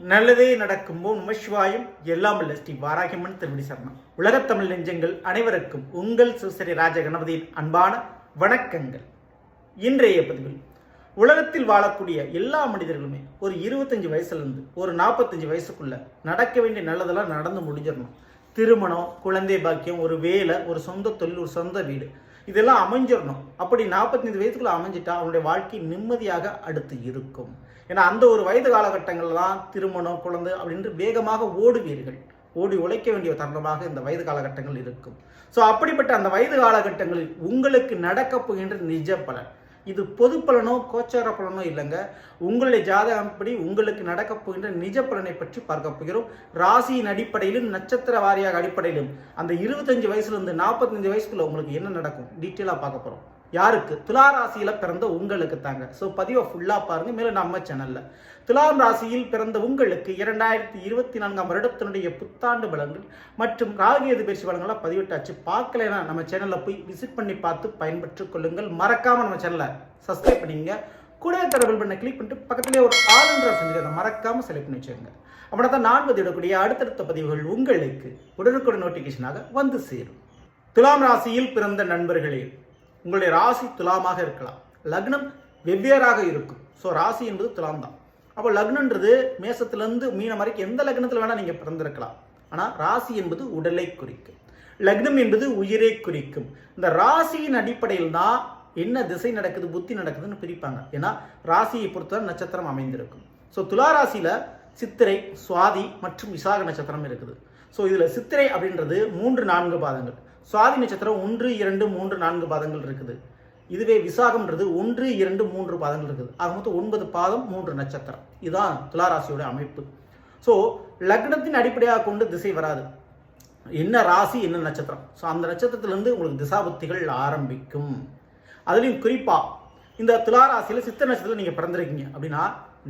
நல்லதே நடக்கும் ஓம் நமசிவாயும் எல்லாம் வல்ல ஸ்ரீ வாராகியம்மன் திருவடி சரணம். உலகத் தமிழ் நெஞ்சங்கள் அனைவருக்கும் உங்கள் சுசரி ராஜ கணபதியின் அன்பான வணக்கங்கள். இன்றைய பதிவில் உலகத்தில் வாழக்கூடிய எல்லா மனிதர்களுமே ஒரு இருபத்தஞ்சு வயசுலேருந்து ஒரு நாற்பத்தஞ்சு வயசுக்குள்ள நடக்க வேண்டிய நல்லதெல்லாம் நடந்து முடிஞ்சிடணும். திருமணம் குழந்தை பாக்கியம் ஒரு வேலை ஒரு சொந்த தொழில் ஒரு சொந்த வீடு இதெல்லாம் அமைஞ்சிடணும். அப்படி நாற்பத்தஞ்சு வயசுக்குள்ள அமைஞ்சிட்டா அவனுடைய வாழ்க்கை நிம்மதியாக அடுத்து இருக்கும். ஏன்னா அந்த ஒரு வயது காலகட்டங்கள் தான் திருமணம் குழந்தை அப்படின்று வேகமாக ஓடுவீர்கள். ஓடி உழைக்க வேண்டிய தருணமாக இந்த வயது காலகட்டங்கள் இருக்கும். ஸோ அப்படிப்பட்ட அந்த வயது காலகட்டங்களில் உங்களுக்கு நடக்கப் போகின்ற நிஜ பலன். இது பொது பலனோ கோச்சார பலனோ இல்லைங்க. உங்களுடைய ஜாதகப்படி உங்களுக்கு நடக்கப் போகின்ற நிஜ பலனை பற்றி பார்க்க போகிறோம். ராசியின் அடிப்படையிலும் நட்சத்திர வாரியாக அடிப்படையிலும் அந்த இருபத்தஞ்சு வயசுலேருந்து நாற்பத்தஞ்சு வயசுக்குள்ள உங்களுக்கு என்ன நடக்கும்? டீட்டெயிலாக பார்க்க போகிறோம் யாருக்கு? துலா ராசியில பிறந்த உங்களுக்கு தாங்க ஸோ பதிவை ஃபுல்லாக பாருங்க. மேலும் நம்ம சேனல்ல துலாம் ராசியில் பிறந்த உங்களுக்கு இரண்டாயிரத்தி இருபத்தி நான்காம் வருடத்தினுடைய புத்தாண்டு பலன்கள் மற்றும் ராகியது பயிற்சி பலன்கள்லாம் பதிவிட்டாச்சு. பார்க்கலைன்னா நம்ம சேனலில் போய் விசிட் பண்ணி பார்த்து பயன்பெற்றுக் கொள்ளுங்கள். மறக்காம நம்ம சேனலை சப்ஸ்கிரைப் பண்ணிங்க கூட தரவில் பண்ண கிளிக் பண்ணிட்டு பக்கத்துலேயே ஒரு ஆளுன்ற செஞ்சு அதை மறக்காம செலக்ட் பண்ணி வச்சுக்கோங்க. அப்படின்னா தான் நான் பதிவிடக்கூடிய அடுத்தடுத்த பதிவுகள் உங்களுக்கு உடனுக்குடன் நோட்டிஃபிகேஷனாக வந்து சேரும். துலாம் ராசியில் பிறந்த நண்பர்களே உங்களுடைய ராசி துலாமாக இருக்கலாம். லக்னம் வெவ்வேறாக இருக்கும். ஸோ ராசி என்பது துலாம் தான் அப்போ லக்னன்றது மேசத்துலேருந்து மீனம் வரைக்கும் எந்த லக்னத்தில் வேணால் நீங்கள் பிறந்திருக்கலாம். ஆனால் ராசி என்பது உடலை குறிக்கும். லக்னம் என்பது உயிரை குறிக்கும். இந்த ராசியின் அடிப்படையில் தான் என்ன திசை நடக்குது புத்தி நடக்குதுன்னு பிரிப்பாங்க. ஏன்னா ராசியை பொறுத்தவரை நட்சத்திரம் அமைந்திருக்கும். ஸோ துலா ராசியில் சித்திரை சுவாதி மற்றும் விசாக நட்சத்திரம் இருக்குது. ஸோ இதில் சித்திரை அப்படின்றது மூன்று நான்கு பாதங்கள். சுவாதி நட்சத்திரம் ஒன்று இரண்டு மூன்று நான்கு பாதங்கள் இருக்குது. இதுவே விசாகம்ன்றது ஒன்று இரண்டு மூன்று பாதங்கள் இருக்குது. ஆக மொத்தம் ஒன்பது பாதம் மூன்று நட்சத்திரம். இதுதான் துளாராசியோட அமைப்பு. ஸோ லக்னத்தின் அடிப்படையாக கொண்டு திசை வராது. என்ன ராசி என்ன நட்சத்திரம்? ஸோ அந்த நட்சத்திரத்திலேருந்து உங்களுக்கு திசாபுத்திகள் ஆரம்பிக்கும். அதுலேயும் குறிப்பாக இந்த துளாராசியில் சித்த நட்சத்திரத்தில் நீங்கள் பிறந்திருக்கீங்க. அப்படின்னா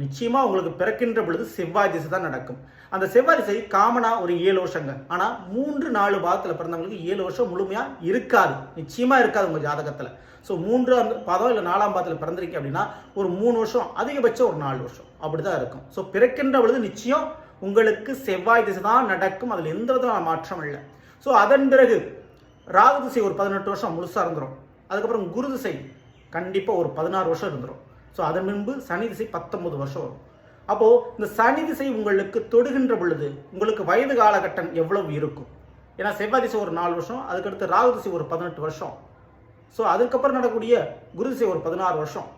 நிச்சயமாக உங்களுக்கு பிறக்கின்ற பொழுது செவ்வாய் திசை தான் நடக்கும். அந்த செவ்வாய் காமனாக ஒரு ஏழு வருஷங்க. ஆனால் மூன்று நாலு பாதத்தில் பிறந்தவங்களுக்கு ஏழு வருஷம் முழுமையாக இருக்காது. நிச்சயமாக இருக்காது உங்கள் ஜாதகத்தில். ஸோ மூன்று அந்த பாதம் இல்லை நாலாம் பாதத்தில் பிறந்திருக்கு அப்படின்னா ஒரு மூணு வருஷம் அதிகபட்சம் ஒரு நாலு வருஷம். அப்படி தான் இருக்கும். ஸோ பிறக்கின்ற பொழுது நிச்சயம் உங்களுக்கு செவ்வாய் திசை தான் நடக்கும். அதில் எந்த விதமான மாற்றம் இல்லை. ஸோ அதன் பிறகு ராகு திசை ஒரு பதினெட்டு வருஷம் முழுசாக இருந்துடும் அதுக்கப்புறம் குரு திசை கண்டிப்பாக ஒரு பதினாறு வருஷம் இருந்துடும் ஸோ அதன் முன்பு சனி திசை பத்தொம்பது வருஷம் வரும். அப்போது இந்த சனி திசை உங்களுக்கு தொடுகின்ற பொழுது உங்களுக்கு வயது காலகட்டம் எவ்வளவு இருக்கும்? ஏன்னா செவ்வாய் திசை ஒரு நாலு வருஷம் அதுக்கடுத்து ராகு திசை ஒரு பதினெட்டு வருஷம். ஸோ அதுக்கப்புறம் நடக்கக்கூடிய குரு திசை ஒரு பதினாறு வருஷம்.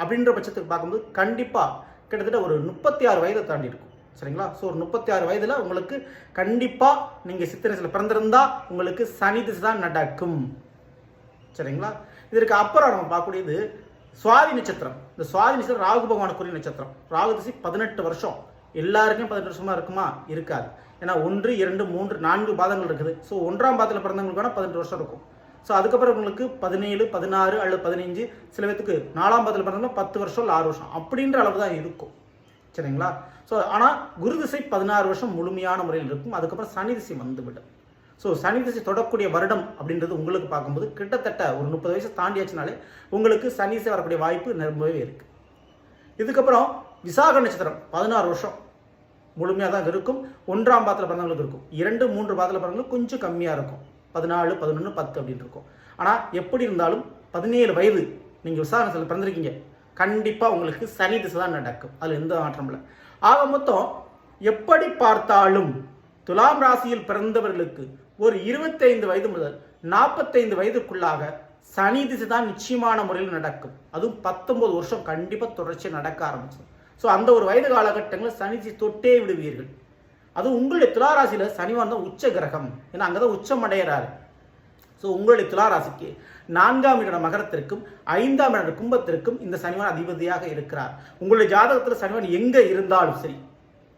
அப்படின்ற பட்சத்துக்கு பார்க்கும்போது கண்டிப்பாக கிட்டத்தட்ட ஒரு முப்பத்தி ஆறு வயதை தாண்டி இருக்கும். சரிங்களா? ஸோ ஒரு முப்பத்தி ஆறு வயதில் உங்களுக்கு கண்டிப்பாக நீங்கள் சித்திரசில் பிறந்திருந்தா உங்களுக்கு சனி திசை தான் நடக்கும். சரிங்களா? இதற்கு அப்புறம் நம்ம பார்க்கக்கூடியது சுவாதி நட்சத்திரம். இந்த சுவாதி நட்சத்திரம் ராகு பகவானுக்குரிய நட்சத்திரம். ராகு திசை பதினெட்டு வருஷம். எல்லாருக்கும் பதினெட்டு வருஷமா இருக்குமா? இருக்காது. ஏன்னா ஒன்று இரண்டு மூன்று நான்கு பாதங்கள் இருக்குது. ஸோ ஒன்றாம் பாதத்தில் பிறந்தவங்களுக்கு வேணால் பதினெட்டு வருஷம் இருக்கும். ஸோ அதுக்கப்புறம் உங்களுக்கு பதினேழு பதினாறு அல்லது பதினஞ்சு சில பேத்துக்கு நாலாம் பாதத்தில் பிறந்தவங்க பத்து வருஷம் இல்லை ஆறு வருஷம். அப்படின்ற அளவு தான் இருக்கும். சரிங்களா? ஸோ ஆனால் குரு திசை பதினாறு வருஷம் முழுமையான முறையில் இருக்கும். அதுக்கப்புறம் சனி திசை வந்துவிடும். ஸோ சனி திசை தொடக்கூடிய வருடம் அப்படின்றது உங்களுக்கு பார்க்கும்போது கிட்டத்தட்ட ஒரு முப்பது வயசு தாண்டியாச்சுனாலே உங்களுக்கு சனி திசை வரக்கூடிய வாய்ப்பு ரொம்பவே இருக்குது இதுக்கப்புறம் விசாக நட்சத்திரம் பதினாறு வருஷம் முழுமையாக தான் இருக்கும். ஒன்றாம் பாதத்தில் பிறந்தவங்களுக்கு இருக்கும். இரண்டு மூன்று பாதத்தில் பிறந்தவங்களுக்கு கொஞ்சம் கம்மியாக இருக்கும். பதினாலு பதினொன்று பத்து அப்படின்னு இருக்கும். ஆனால் எப்படி இருந்தாலும் பதினேழு வயது நீங்கள் விசாக நட்சத்திரத்தில் பிறந்திருக்கீங்க. கண்டிப்பாக உங்களுக்கு சனி திசை தான் நடக்கும். அதில் எந்த மாற்றம் இல்லை. ஆக மொத்தம் எப்படி பார்த்தாலும் துலாம் ராசியில் பிறந்தவர்களுக்கு ஒரு இருபத்தைந்து வயது முதல் நாற்பத்தைந்து வயதுக்குள்ளாக சனி திசை தான் நிச்சயமான முறையில் நடக்கும். அதுவும் பத்தொம்பது வருஷம் கண்டிப்பாக தொடர்ச்சியாக நடக்க ஆரம்பிச்சு ஸோ அந்த ஒரு வயது காலகட்டங்களில் சனி திசை தொட்டே விடுவீர்கள். அதுவும் உங்களுடைய துளாராசியில் சனிவான் தான் உச்ச கிரகம். ஏன்னா அங்கே தான் உச்சம் அடைகிறாரு ஸோ உங்களுடைய துளாராசிக்கு நான்காம் இடம் மகரத்திற்கும் ஐந்தாம் இடம் கும்பத்திற்கும் இந்த சனிவான் அதிபதியாக இருக்கிறார். உங்களுடைய ஜாதகத்தில் சனிவான் எங்கே இருந்தாலும் சரி.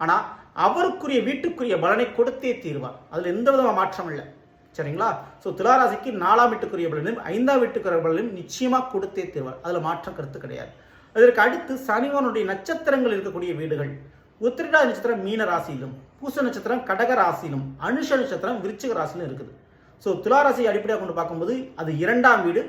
ஆனால் அவருக்குரிய வீட்டுக்குரிய பலனை கொடுத்தே தீர்வார். அதில் எந்த விதமான மாற்றம் இல்லை. சரிங்களா? ஸோ துளாராசிக்கு நாலாம் வீட்டுக்குரிய பலனையும் ஐந்தாம் வீட்டுக்குரிய பலனையும் நிச்சயமாக கொடுத்தே தீர்வார். அதில் மாற்றம் கருத்து கிடையாது. அதற்கு அடுத்து சனிவனுடைய நட்சத்திரங்கள் இருக்கக்கூடிய வீடுகள். உத்திரடா நட்சத்திரம் மீன ராசியிலும் பூச நட்சத்திரம் கடக ராசியிலும் அனுஷ நட்சத்திரம் விருச்சிக ராசியிலும் இருக்குது. ஸோ துளாராசியை அடிப்படையாக கொண்டு பார்க்கும்போது அது இரண்டாம் வீடு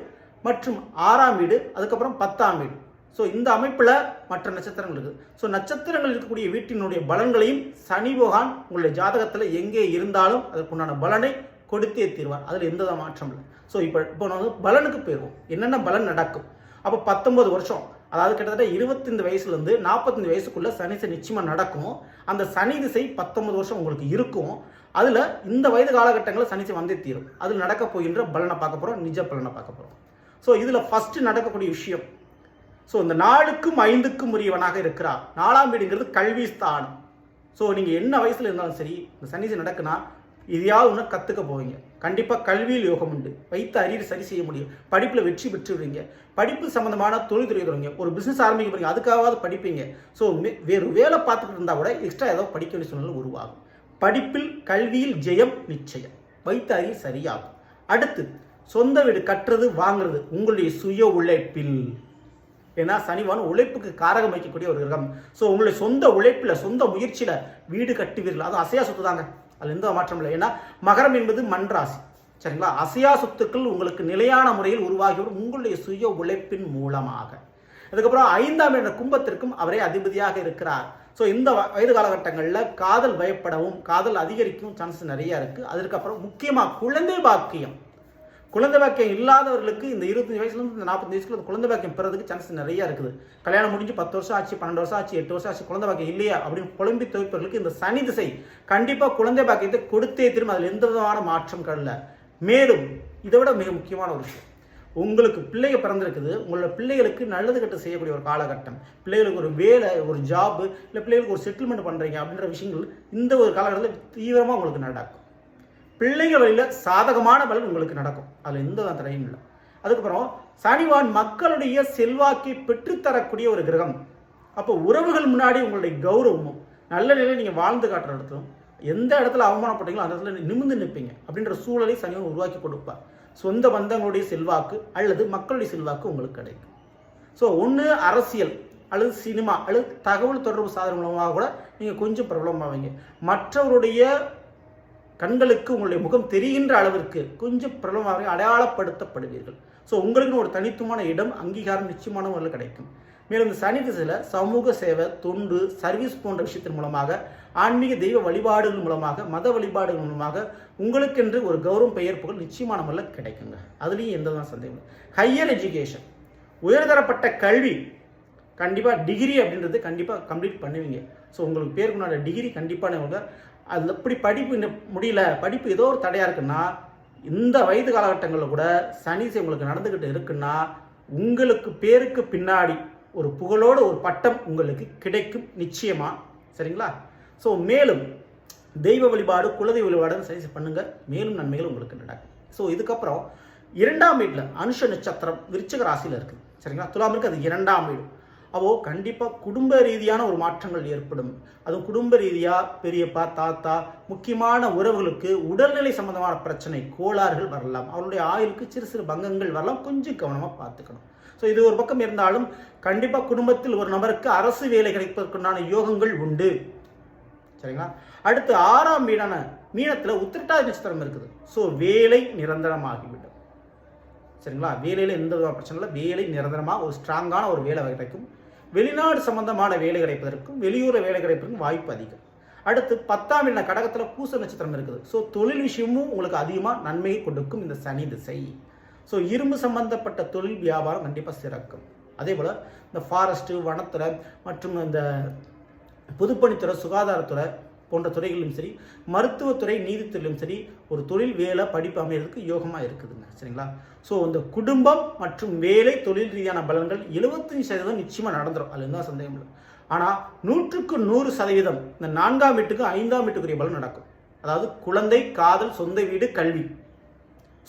மற்றும் ஆறாம் வீடு அதுக்கப்புறம் பத்தாம் வீடு. ஸோ இந்த அமைப்பில் மற்ற நட்சத்திரங்கள் இருக்குது ஸோ நட்சத்திரங்கள் இருக்கக்கூடிய வீட்டினுடைய பலன்களையும் சனி பகவான் உங்களுடைய ஜாதகத்தில் எங்கே இருந்தாலும் அதற்குண்டான பலனை கொடுத்தே தீர்வார். அதில் எந்த வித மாற்றம் இல்லை. ஸோ இப்போ இப்போ நான் வந்து பலனுக்கு போயிடுவோம் என்னென்ன பலன் நடக்கும்? அப்போ பத்தொன்பது வருஷம் அதாவது கிட்டத்தட்ட இருபத்தஞ்சு வயசுலேருந்து நாற்பத்தஞ்சு வயசுக்குள்ளே சனி திசை நிச்சயமாக நடக்கும். அந்த சனி திசை பத்தொன்பது வருஷம் உங்களுக்கு இருக்கும். அதில் இந்த வயது காலகட்டங்களில் சனிசை வந்தே தீரும். அதில் நடக்க போகின்ற பலனை பார்க்க போகிறோம் நிஜ பலனை பார்க்க போகிறோம் ஸோ இதில் ஃபஸ்ட்டு நடக்கக்கூடிய விஷயம் ஸோ இந்த நாளுக்கும் ஐந்துக்கும் உரியவனாக இருக்கிறார். நாலாம் வீடுங்கிறது கல்வி ஸ்தானம் ஸோ நீங்கள் என்ன வயசில் இருந்தாலும் சரி இந்த சன்னிசை நடக்குன்னா இதையாவது ஒன்று கற்றுக்க போவீங்க. கண்டிப்பாக கல்வியில் யோகம் உண்டு. வைத்த அறிவு சரி செய்ய முடியும். படிப்பில் வெற்றி பெற்றுடுவீங்க படிப்பு சம்மந்தமான தொழில் துறை தொடங்க ஒரு பிஸ்னஸ் ஆரம்பிக்க போகிறீங்க அதுக்காகவாவது படிப்பீங்க. ஸோ வேறு வேலை பார்த்துட்டு இருந்தால் கூட எக்ஸ்ட்ரா ஏதோ படிக்க வேண்டிய சூழ்நிலை உருவாகும். படிப்பில் கல்வியில் ஜெயம் நிச்சயம். வைத்த அறிவு சரியாகும். அடுத்து சொந்த வீடு கட்டுறது வாங்குறது உங்களுடைய சுய உழைப்பில். ஏன்னா சனிவான் உழைப்புக்கு காரகம் வைக்கக்கூடிய ஒரு கிரகம். ஸோ உங்களுடைய சொந்த உழைப்பில் சொந்த முயற்சியில் வீடு கட்டுவீர்கள். அது அசையா சொத்து தாங்க. அதில் எந்த மாற்றம் இல்லை. ஏன்னா மகரம் என்பது மண்ராசி. சரிங்களா? அசையா சொத்துக்கள் உங்களுக்கு நிலையான முறையில் உருவாகிவிடும் உங்களுடைய சுய உழைப்பின் மூலமாக. அதுக்கப்புறம் ஐந்தாம் என்ற கும்பத்திற்கும் அவரே அதிபதியாக இருக்கிறார். ஸோ இந்த வ- வயது காலகட்டங்களில் காதல் பயப்படவும் காதல் அதிகரிக்கும் சான்ஸ் நிறைய இருக்குது அதற்கப்புறம் முக்கியமாக குழந்தை பாக்கியம். குழந்தை பாக்கியம் இல்லாதவர்களுக்கு இந்த இருபத்தஞ்சு வயசுலேருந்து இந்த நாற்பத்தஞ்சு வயசுல இந்த குழந்தை பாக்கியம் பெறதுக்கு சான்ஸ் நிறைய இருக்குது. கல்யாணம் முடிஞ்சு பத்து வருஷம் ஆச்சு பன்னெண்டு வருஷம் ஆச்சு எட்டு வருஷம் ஆச்சு குழந்தை பாக்கியம் இல்லையா அப்படின்னு புலம்பி துவைப்பவர்களுக்கு இந்த சனி திசை கண்டிப்பாக குழந்தை பாக்கியத்தை கொடுத்தே திரும்ப அதில் எந்த விதமான மாற்றம் கடல மேலும் இதை விட மிக முக்கியமான ஒரு விஷயம். உங்களுக்கு பிள்ளைங்க பிறந்திருக்குது உங்களோட பிள்ளைகளுக்கு நல்லது கட்ட செய்யக்கூடிய ஒரு காலகட்டம். பிள்ளைகளுக்கு ஒரு வேலை ஒரு ஜாப் இல்லை பிள்ளைகளுக்கு ஒரு செட்டில்மெண்ட் பண்ணுறீங்க அப்படின்ற விஷயங்கள் இந்த ஒரு காலகட்டத்தில் தீவிரமாக உங்களுக்கு நடக்கும். பிள்ளைங்க வழியில் சாதகமான பலன் உங்களுக்கு நடக்கும். அதில் எந்த தடையும் இல்லை. அதுக்கப்புறம் சனிவான் மக்களுடைய செல்வாக்கை பெற்றுத்தரக்கூடிய ஒரு கிரகம். அப்போ உறவுகள் முன்னாடி உங்களுடைய கௌரவமும் நல்ல நிலையில் நீங்கள் வாழ்ந்து காட்டுற இடத்துலும் எந்த இடத்துல அவமானப்பட்டீங்களோ அந்த இடத்துல நிமிர்ந்து நிற்பீங்க. அப்படின்ற சூழலை சனிவன் உருவாக்கி கொடுப்பார். சொந்த பந்தங்களுடைய செல்வாக்கு அல்லது மக்களுடைய செல்வாக்கு உங்களுக்கு கிடைக்கும். ஸோ ஒன்று அரசியல் அல்லது சினிமா அல்லது தகவல் தொடர்பு சாதனம் மூலமாக கூட நீங்கள் கொஞ்சம் பிரபலமாவீங்க. மற்றவருடைய கண்களுக்கு உங்களுடைய முகம் தெரிகின்ற அளவிற்கு கொஞ்சம் பிரபலமாக அடையாளப்படுத்தப்படுவீர்கள். ஸோ உங்களுக்குன்னு ஒரு தனித்துவமான இடம் அங்கீகாரம் நிச்சயமான முறையில் கிடைக்கும். மேலும் இந்த சனி திசையில் சமூக சேவை தொண்டு சர்வீஸ் போன்ற விஷயத்தின் மூலமாக ஆன்மீக தெய்வ வழிபாடுகள் மூலமாக மத வழிபாடுகள் மூலமாக உங்களுக்கென்று ஒரு கௌரவம் பெயர் புகழ் நிச்சயமான முறையில் கிடைக்குங்க. அதுலேயும் எந்த தான் சந்தேகம் இல்லை. ஹையர் எஜுகேஷன் உயர்தரப்பட்ட கல்வி கண்டிப்பாக டிகிரி அப்படின்றது கண்டிப்பாக கம்ப்ளீட் பண்ணுவீங்க. ஸோ உங்களுக்கு பேருக்குண்டான டிகிரி கண்டிப்பாக அதில் இப்படி படிப்பு முடியல படிப்பு ஏதோ ஒரு தடையாக இருக்குன்னா இந்த வயது காலகட்டங்களில் கூட சனிசை உங்களுக்கு நடந்துக்கிட்டு இருக்குன்னா உங்களுக்கு பேருக்கு பின்னாடி ஒரு புகழோட ஒரு பட்டம் உங்களுக்கு கிடைக்கும் நிச்சயமாக சரிங்களா? ஸோ மேலும் தெய்வ வழிபாடு குலதெய்வ வழிபாடு சரி பண்ணுங்கள் மேலும் நன்மைகள் உங்களுக்கு நடக்கும். ஸோ இதுக்கப்புறம் இரண்டாம் வீட்டில் அனுஷ நட்சத்திரம் விருச்சக ராசியில் இருக்குது சரிங்களா? துலாமிற்கு அது இரண்டாம் வீடு. அப்போ கண்டிப்பாக குடும்ப ரீதியான ஒரு மாற்றங்கள் ஏற்படும். அதுவும் குடும்ப ரீதியாக பெரியப்பா தாத்தா முக்கியமான உறவுகளுக்கு உடல்நிலை சம்பந்தமான பிரச்சனை கோளாறுகள் வரலாம். அவருடைய ஆயுளுக்கு சிறு சிறு பங்கங்கள் வரலாம். கொஞ்சம் கவனமாக பார்த்துக்கணும். ஸோ இது ஒரு பக்கம் இருந்தாலும் கண்டிப்பாக குடும்பத்தில் ஒரு நபருக்கு அரசு வேலை கிடைப்பதற்குண்டான யோகங்கள் உண்டு. சரிங்களா? அடுத்து ஆறாம் வீடான மீனத்தில் உத்திரட்டாதி நட்சத்திரம் இருக்குது. ஸோ வேலை நிரந்தரமாகிவிடும். சரிங்களா? வேலையில் எந்த விதமான பிரச்சனை இல்லை. வேலை நிரந்தரமாக ஒரு ஸ்ட்ராங்கான ஒரு வேலை கிடைக்கும். வெளிநாடு சம்பந்தமான வேலை கிடைப்பதற்கும் வெளியூர வேலை கிடைப்பதற்கும் வாய்ப்பு அதிகம். அடுத்து பத்தாம் எண்ண கடகத்தில் பூச நட்சத்திரம் இருக்குது. ஸோ தொழில் விஷயமும் உங்களுக்கு அதிகமாக நன்மையை கொடுக்கும் இந்த சனி திசை. ஸோ இரும்பு சம்பந்தப்பட்ட தொழில் வியாபாரம் கண்டிப்பாக சிறக்கும். அதே போல் இந்த ஃபாரஸ்ட்டு வனத்துறை மற்றும் இந்த பொதுப்பணித்துறை சுகாதாரத்துறை போன்ற துறைகளிலும் சரி மருத்துவத்துறை நீதித்துறையிலும் சரி ஒரு தொழில் வேலை படிப்பு அமைகிறதுக்கு யோகமாக இருக்குதுங்க. சரிங்களா? ஸோ இந்த குடும்பம் மற்றும் வேலை தொழில் ரீதியான பலன்கள் 75% சதவீதம் நிச்சயமாக நடந்துடும் அதில் எந்த சந்தேகம் இல்லை. ஆனால் நூற்றுக்கு நூறு சதவீதம் இந்த நான்காம் வீட்டுக்கு ஐந்தாம் வீட்டுக்குரிய பலன் நடக்கும். அதாவது குழந்தை காதல் சொந்த வீடு கல்வி.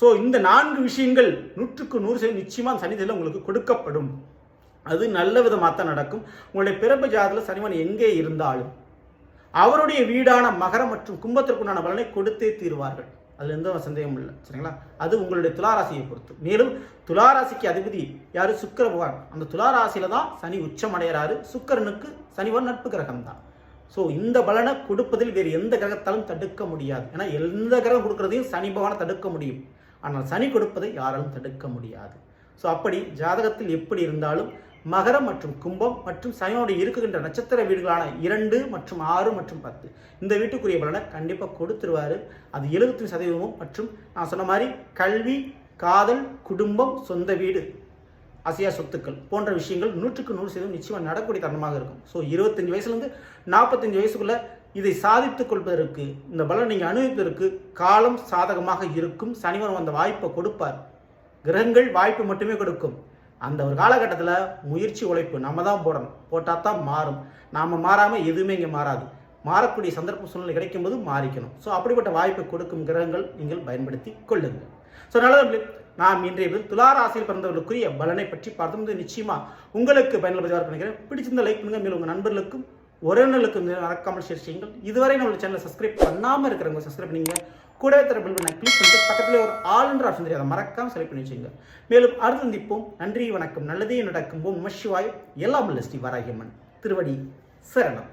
ஸோ இந்த நான்கு விஷயங்கள் நூற்றுக்கு நூறு சதவீதம் நிச்சயமாக சனிதியில் உங்களுக்கு கொடுக்கப்படும். அது நல்ல விதமாக தான் நடக்கும். உங்களுடைய பிறப்பு ஜாதத்தில் சனிமன் எங்கே இருந்தாலும். அவருடைய வீடான மகரம் மற்றும் கும்பத்திற்குண்டான பலனை கொடுத்தே தீர்வார்கள். அதில் எந்த சந்தேகம் இல்லை. சரிங்களா? அது உங்களுடைய துளாராசியை பொறுத்து. மேலும் துளாராசிக்கு அதிபதி யாரு? சுக்கர பகவான். அந்த துளாராசியில தான் சனி உச்சம் அடைகிறாரு சுக்கிரனுக்கு சனிவன் நட்பு கிரகம் தான். ஸோ இந்த பலனை கொடுப்பதில் வேறு எந்த கிரகத்தாலும் தடுக்க முடியாது. ஏன்னா எந்த கிரகம் கொடுக்கறதையும் சனி பகவானை தடுக்க முடியும். ஆனால் சனி கொடுப்பதை யாராலும் தடுக்க முடியாது. ஸோ அப்படி ஜாதகத்தில் எப்படி இருந்தாலும் மகரம் மற்றும் கும்பம் மற்றும் சனியோடு இருக்குகின்ற நட்சத்திர வீடுகளான இரண்டு மற்றும் ஆறு மற்றும் பத்து. இந்த வீட்டுக்குரிய பலனை கண்டிப்பாக கொடுத்துருவாரு. அது எழுபத்தஞ்சு சதவீதமும் மற்றும் நான் சொன்ன மாதிரி கல்வி காதல் குடும்பம் சொந்த வீடு அசையா சொத்துக்கள் போன்ற விஷயங்கள் நூற்றுக்கு நூறு சதவீதம் நிச்சயமாக நடக்கூடிய தருணமாக இருக்கும். ஸோ இருபத்தஞ்சு வயசுலேருந்து நாற்பத்தஞ்சு வயசுக்குள்ள இதை சாதித்துக் கொள்வதற்கு இந்த பலன் நீங்கள் அனுபவிப்பதற்கு காலம் சாதகமாக இருக்கும். சனிவரம் அந்த வாய்ப்பை கொடுப்பார். கிரகங்கள் வாய்ப்பு மட்டுமே கொடுக்கும். அந்த ஒரு காலகட்டத்தில் முயற்சி உழைப்பு நம்ம தான் போடணும். போட்டால் தான் மாறும். நாம் மாறாமல் எதுவுமே இங்கே மாறாது. மாறக்கூடிய சந்தர்ப்ப சூழ்நிலை கிடைக்கும் போது மாறிக்கணும். ஸோ அப்படிப்பட்ட வாய்ப்பை கொடுக்கும் கிரகங்கள் நீங்கள் பயன்படுத்தி கொள்ளுங்கள். ஸோ நல்லது நாம் இன்றைய தினம் துலா ராசியில் பிறந்தவர்களுக்குரிய பலனை பற்றி பார்த்தோம் நிச்சயமாக உங்களுக்கு பயனுள்ள நினைக்கிறேன். பிடிச்சிருந்த லைக் பண்ணுங்கள் மேலும் உங்கள் நண்பர்களுக்கும் உறவினர்களுக்கும் மறக்காமல் ஷேர் செய்யுங்கள். இதுவரை நம்ம சேனலை சப்ஸ்கிரைப் பண்ணாமல் இருக்கிறவங்க சப்ஸ்கிரைப் பண்ணிங்க கூடவே தர பில் பண்ண கிளிக் பண்ணிட்டு பக்கத்தில் ஒரு ஆளுன்ற என்ற ஆப்ஷன் தெரியும் அதை மறக்காம செலக்ட் பண்ணி வச்சுங்க மேலும் அடுத்து சந்திப்போம். நன்றி வணக்கம். நல்லதே நடக்கும் போம் நம சிவாய். எல்லாம் ஸ்ரீ வராகியம்மன் திருவடி சரணம்.